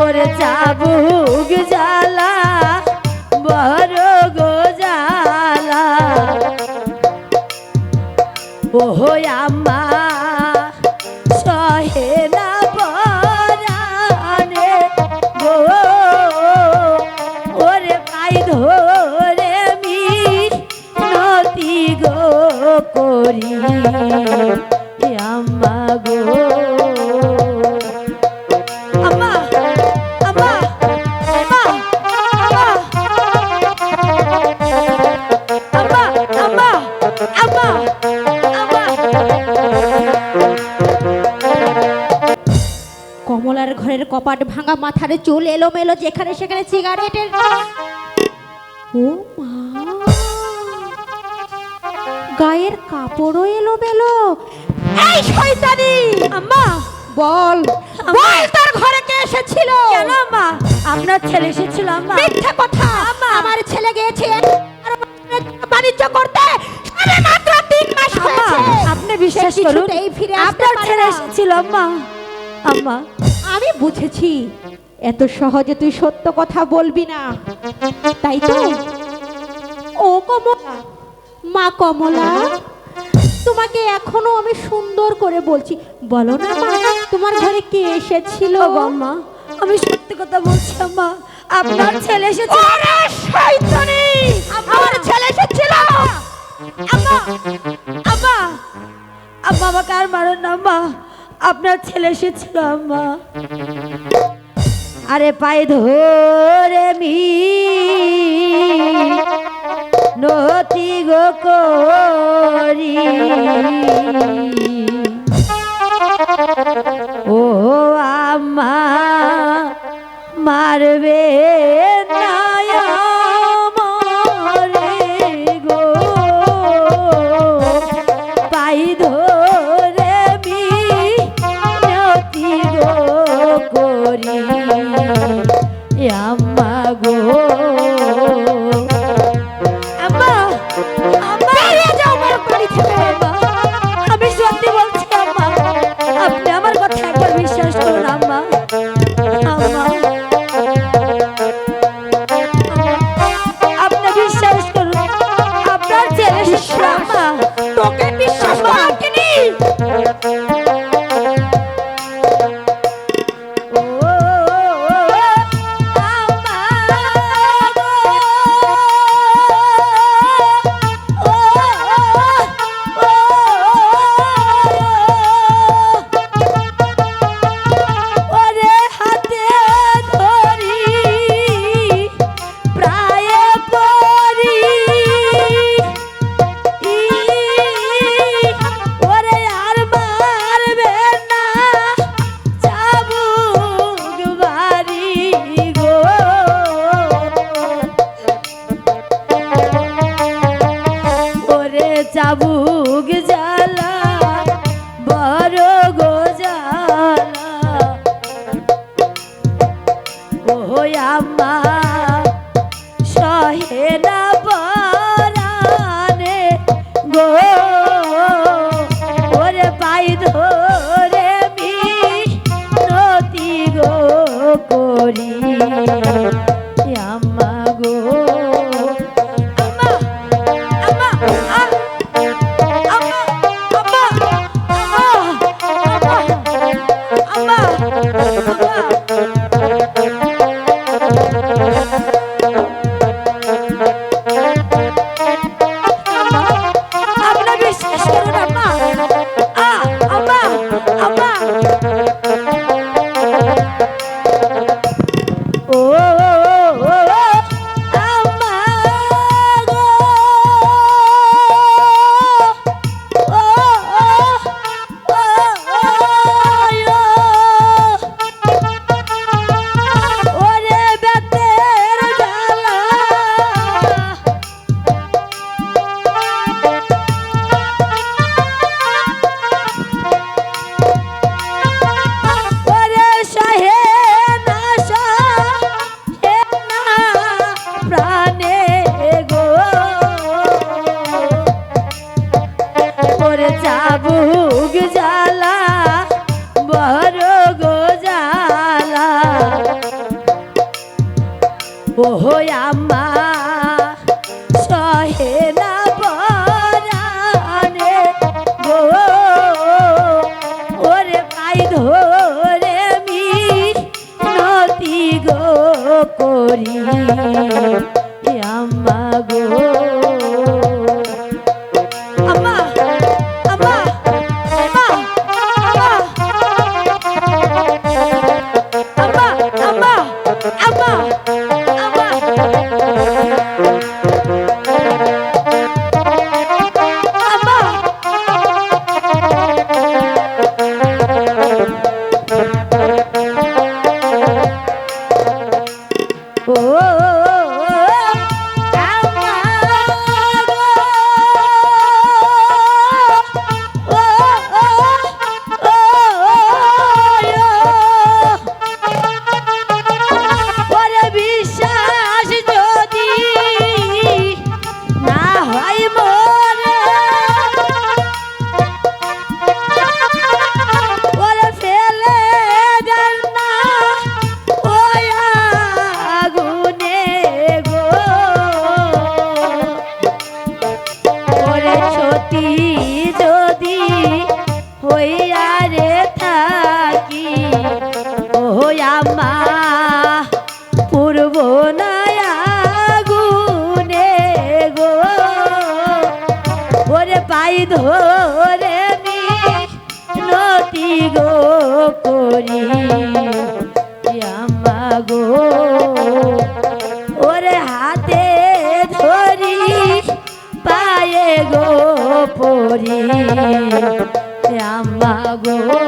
ওরে চাবুক জ্বালা বড় গো জ্বালা। ওহো আম্মা, সহে না পরানে গো। ওরে পাই ধরে মি নতি গো করি আম্মা গো। ঘরের কপাট ভাঙা মাথার চুল এলোমেলো যেখানে সেখানে সিগারেটের ও মা। গায়ের কাপড়ও এলোমেলো। এই শয়তানি! আম্মা! বল। বল তোর ঘরে কে এসেছিল? কেন আম্মা? আপনার ছেলে এসেছিল আম্মা। মিথ্যা কথা! আমার ছেলে গিয়েছে বাণিজ্য করতে। সবে মাত্র তিন মাস আম্মা হয়েছে। আপনি বিশ্বাস করুন কিছুতেই ফিরে আপনার ছেলে এসেছিল আম্মা। আম্মা আমি বুঝেছি। এত সহজে তুই সত্য কথা বলবি না। তাই তো? ও কমলা মা কমলা তোমাকে এখনও আমি সুন্দর করে বলছি। বলো না মা তোমার ঘরে কে এসেছিল? গো আমি সত্যি কথা বলছি মা আপনার ছেলে এসেছিল আমার ছেলে এসেছিল! আম্মা! আম্মা! আমাকে আর মারুন না আম্মা। আপনার ছেলে এসেছিল আম্মা। আরে পায়ে ধরে মি। নতি গো করি। ও আম্মা মারবে ও আম্মা সহে না পরানে গো। ওরে পাই ধরে মি নতি গো করি। আম্মা? সহে না পরানে গো ওরে পাই ধরে মি নতি গো করি। আম্মা গো পাই ধরে মি নতি গো করি। আমা গো ওরে হাতে ধরি, পায়ে গো পরি। আমা গো